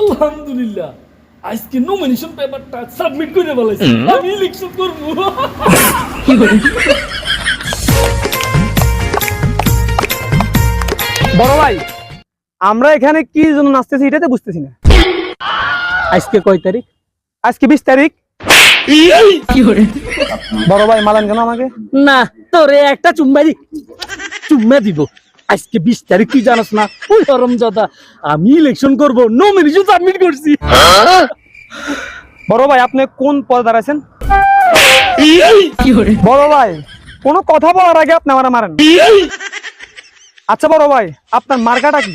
আলহামদুলিল্লাহ আজকে নমিনেশন পেপারটা সাবমিট করে বলেছি আমি ইলেকশন করব। বড় ভাই আমরা এখানে কি জন্য নাচতেছি এটাতে বুঝতেছি না। আজকে কয় তারিখ? আজকে বিশ তারিখ। বড় ভাই মালান কেন আমাকে? না তোরে একটা চুম্মা দি। চুম্মা দিব। আজকে বিশ তারিখ কি জানাস না? ওই হরমজাদা আমি ইলেকশন করব নমিনেশন সাবমিট করছি। বড় ভাই আপনি কোন পদ দাঁড়াইছেন বড় ভাই কোনো কথা বলার আগে আপনি আমার মারেন। আচ্ছা বড় ভাই আপনার মার্কাটা কি?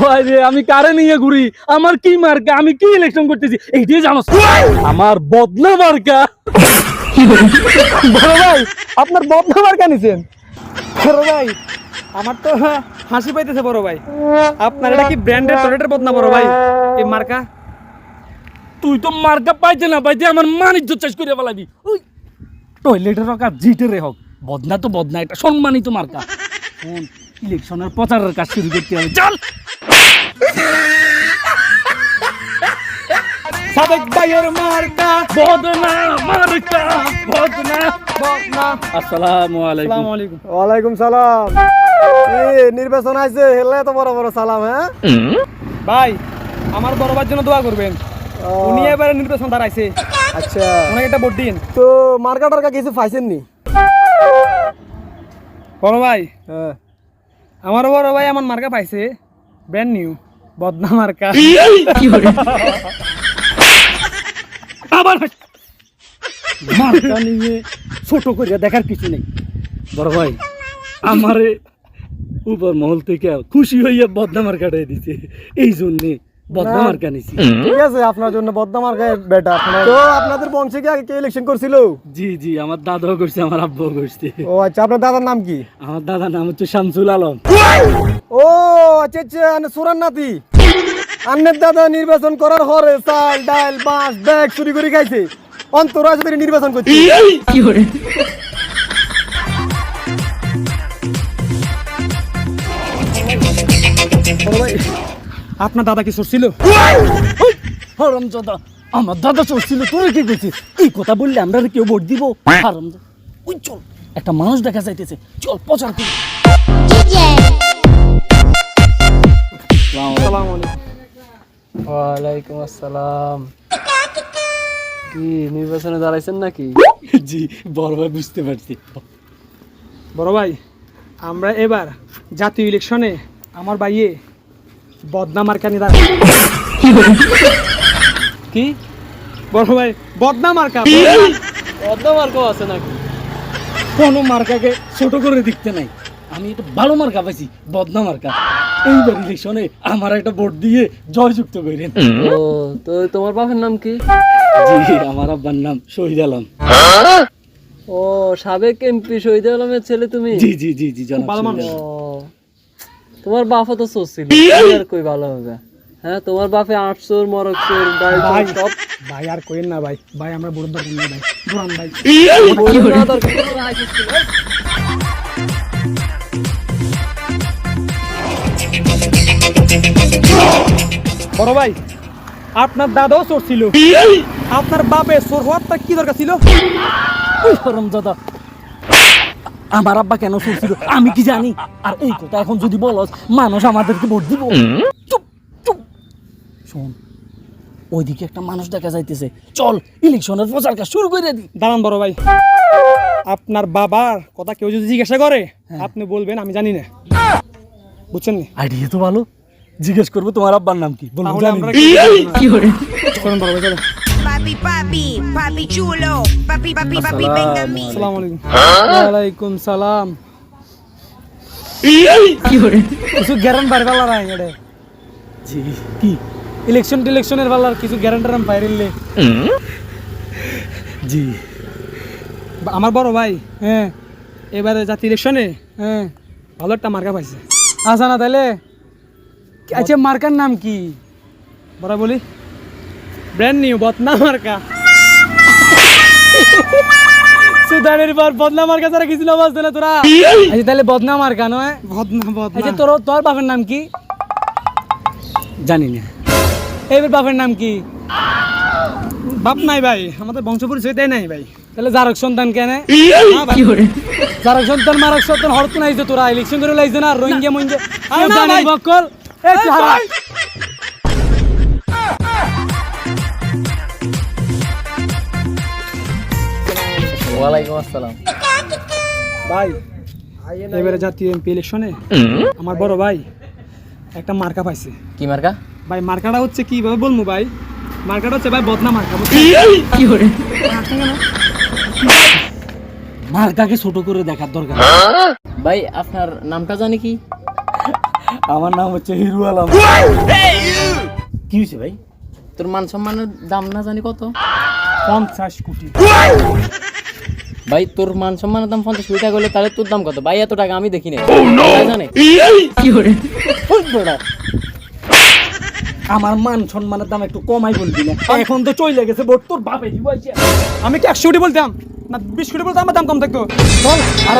ভাই রে আমি কারে নিয়ে ঘুরি? আমার কি মার্কা? আমি কি ইলেকশন করতেছি? এইটাই জানোস। আমার বদনা মার্কা। বড় ভাই আপনার বদনা মার্কা নিছেন? বড় ভাই আমার তো হাসি পাইতেছে বড় ভাই। আপনার এটা কি ব্র্যান্ডের টয়লেটের বদনা বড় ভাই? এই মার্কা। তুই তো মার্কা পাইতে না পাইতে আমার চাষ করে ফেলাবি। ওই টয়লেটের হোক আর জিটের হোক বদনা তো বদনা একটা সম্মানিত মার্কা। ইলেকশনের প্রচারের কাজ শুরু করতে হবে। চল! সাবেক ভাইয়ের মার্কা। বদনা মার্কা বদনা। আসসালামু আলাইকুম। আসসালামু আলাইকুম। সালাম। নির্বাচন আছে হেলে তো বড় বড় সালাম হ্যাঁ? ভাই আমার বড় ভাইয়ের জন্য দোয়া করবেন। উনি এবারে নির্বাচন দাঁড়াইছে আচ্ছা। ওনাকে একটা ভোট দিন। তো কিছু বড় ভাই হ্যাঁ। আমার বড় ভাই আমার মার্কা পাইছে ব্র্যান্ড নিউ বদনা মার্কা। আবার মার্কা নিয়ে ছোট করে দেখার কিছু নেই। বড় ভাই আমারে উপর মহল থেকে খুশি হইয়া বদনা মার্কাটা দিছে। এই জন্যে বদনা মার্কা ঠিক আছে আপনার জন্য বদনা মার্কায় বেটার তো আপনাদের বংশে কি আগে কে ইলেকশন করছিল? জি জি আমার দাদাও করছে আমার আব্বাও করছে। ও আচ্ছা আপনার দাদার নাম কি? আমার দাদার নাম হচ্ছে শামসুল আলম। ও আচ্ছা আচ্ছা সুরান নাতি। আন্নের দাদা নির্বাচন করার হরে চাল ডাল বাঁশ ব্যাগ চুরি করে খাইছে। অন্তর আছে নির্বাচন করছে। বড় ভাই আপনার দাদা কি ছিল হরম দাদা আমার দাদা চলছিল তুই কি করছিস এই কথা বললে আমরা কেউ ভোট দিব? হারাম ওই চল একটা মানুষ দেখা যাইতেছে চল প্রচার করি। ওয়ালাইকুম আসসালাম। কি নির্বাচনে দাঁড়াইছেন নাকি? জি বড় ভাই বুঝতে পারছি। বড় ভাই আমরা এবার জাতীয় ইলেকশনে আমার ভাইয়ে বদনা মার্কা নিয়ে দাঁড়াই। কি? বড় ভাই বদনা মার্কা বদনা মার্কাও আছে নাকি? কোনো মার্কাকে ছোট করে দেখতে নাই। আমি একটা ভালো মার্কা পাইছি বদনা মার্কা এইবার ইলেকশনে আমার একটা ভোট দিয়ে জয়যুক্ত করেন ও তো তোমার বাপের নাম কি? জি আমার আব্বার নাম শহীদ আলম। ও সাবেক এমপি শহীদ আলমের ছেলে তুমি? জি জি জি জি জনাব ভালো মানুষ। তোমার বাপও তো চোর ছিল আর কই ভালো হবে? হ্যাঁ তোমার বাপে আট চোর মরক চোর ভাই সব। ভাই আর না ভাই। ভাই আমরা বড় দরকার নেই ভাই। দুরান ভাই। বড় ভাই আপনার দাদাও চোর ছিল। আপনার বাপে চোর হওয়ার তার কি দরকার ছিল? দাদা আমার আব্বা কেন শুনছিল আমি কি জানি? আর এই কথা এখন যদি বলস মানুষ আমাদেরকে ভোট দিব। চুপ চুপ। শোন ওইদিকে একটা মানুষ দেখা যাইতেছে। চল ইলেকশনের প্রচার কাজ শুরু করে দি। দাঁড়ান বড় ভাই। আপনার বাবার কথা কেউ যদি জিজ্ঞাসা করে আপনি বলবেন আমি জানি না। বুঝছেন নি? আইডিয়া তো ভালো। জিজ্ঞেস করব তোমার আব্বার নাম কি? বলব জানি আমরা না। Papi, papi, papi chulo. Papi, papi, papi, ven a mí. ওয়ালাইকুম সালাম কিছু গ্যারান বাইরে পাল্লা রাই জি কি? ইলেকশন টিলেকশনের পাল্লার কিছু গ্যারান্টার আমি বাইরে জি। আমার বড় ভাই হ্যাঁ এবারে জাতীয় ইলেকশনে হ্যাঁ ভালো একটা মার্কা পাইছে। আচ্ছা না তাহলে আচ্ছা মার্কার নাম কি? বড় বলি। ব্র্যান্ড নিউ বদনা মার্কা সুদানের পর বদনা মার্কা যারা গেছিল বাজতে না তোরা আচ্ছা তাহলে বদনা মার্কা নয় বদনা বদনা আচ্ছা তোর তোর বাপের নাম কি জানি না এবার বাপের নাম কি বাপ নাই ভাই আমাদের বংশ পরিচয় দেয় নাই ভাই তাহলে জারক সন্তান কেন জারক সন্তান মারক সন্তান হরত নাই যে তোরা ইলেকশন করে লাইছে না রোহিঙ্গা জানে বকল এ ওয়ালাইকুম আসসালাম। ভাই এবারে জাতীয় এমপি ইলেকশনে আমার বড় ভাই একটা মার্কা পাইছে। কি মার্কা? ভাই মার্কাটা হচ্ছে কীভাবে বলব ভাই? মার্কাটা হচ্ছে ভাই বদনা মার্কা বুঝছেন? মার্কাকে ছোট করে দেখার দরকার ভাই আপনার নামটা জানি কি? আমার নাম হচ্ছে হিরু আলম। কি হয়েছে ভাই? তোর মান সম্মানের দাম না জানি কত? পঞ্চাশ কোটি। ভাই তোর মান সম্মান দাম পঞ্চাশ কোটি টাকা হলে তাহলে তোর দাম কত? ভাই এত টাকা আমি দেখি জানে? ওই বেড়া। আমার মান সম্মানের দাম একটু কমাই বলবি না। এখন তো চলে গেছে ভোট তোর বাপে দিব আমি কি একশো কোটি বলতাম? না বিশ কোটি বলতাম আমার দাম কম থাকতো। চল আর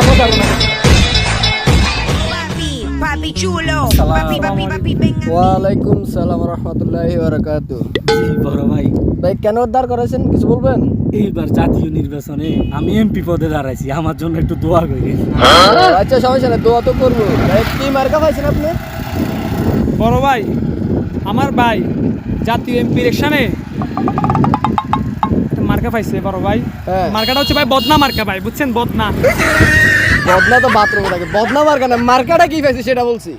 Papi, chulo. Papi, papi, papi, venga. ওয়ালাইকুম সালাম রহমতুল্লাহি বারাকাতু জি বড় ভাই। ভাই কেন উদ্ধার করেছেন? কিছু বলবেন? এইবার জাতীয় নির্বাচনে আমি এমপি পদে দাঁড়াইছি। আমার জন্য একটু দোয়া করি আচ্ছা সমস্যা নেই দোয়া তো করব। ভাই, কি মার্কা পাইছেন আপনি? বড় ভাই আমার ভাই জাতীয় এমপি ইলেকশনে মার্কা পাইছে বড় ভাই। হ্যাঁ। মার্কাটা হচ্ছে ভাই বদনা মার্কা ভাই বুঝছেন? বদনা। বদনা তো বাথরুম থাকে। বদনা মার্কা না মার্কাটা কি পাইছে সেটা বলছি।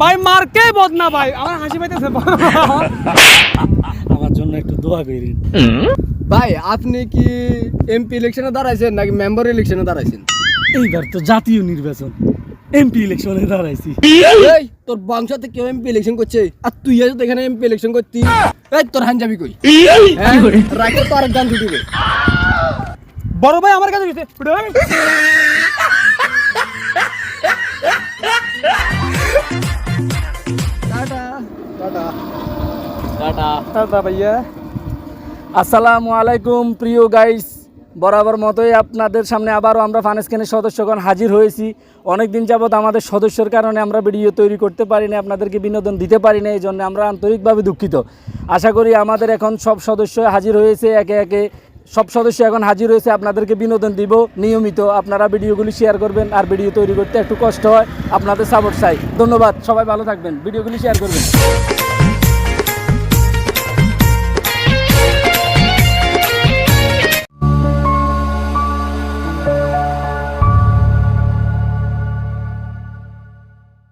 ভাই মার্কে বদনা ভাই। আমার হাসি পাইতেছে। আমার জন্য একটু দোয়া করি ভাই আপনি কি এমপি ইলেকশনে দাঁড়াইছেন নাকি মেম্বার ইলেকশনে দাঁড়াইছেন? এইবার তো জাতীয় নির্বাচন। এমপি ইলেকশনে দাঁড়াইছি। এই তোর বংশতে কেউ এমপি ইলেকশন করছে? আর তুই তো এখানে এমপি ইলেকশন করতি। এই তোর হাঞ্জাবি কই? হ্যাঁ? রাখো তো আরেক গান ছুটিবে বড় ভাই আমার কাছে ভাইয়া। আসসালামু আলাইকুম, প্রিয় গাইস বরাবর মতোই আপনাদের সামনে আবারও আমরা ফানেস্কেনের সদস্যগণ হাজির হয়েছি। অনেক দিন যাবৎ আমাদের সদস্যর কারণে আমরা ভিডিও তৈরি করতে পারিনি, আপনাদেরকে বিনোদন দিতে পারি না এই জন্য আমরা আন্তরিকভাবে দুঃখিত। আশা করি আমাদের এখন সব সদস্য হাজির হয়েছে, একে একে সব সদস্য এখন হাজির হয়েছে, আপনাদেরকে বিনোদন দিব। নিয়মিত আপনারা ভিডিওগুলি শেয়ার করবেন আর ভিডিও তৈরি করতে একটু কষ্ট হয়। আপনাদের সাপোর্ট চাই। ধন্যবাদ, সবাই ভালো থাকবেন। ভিডিওগুলি শেয়ার করবেন।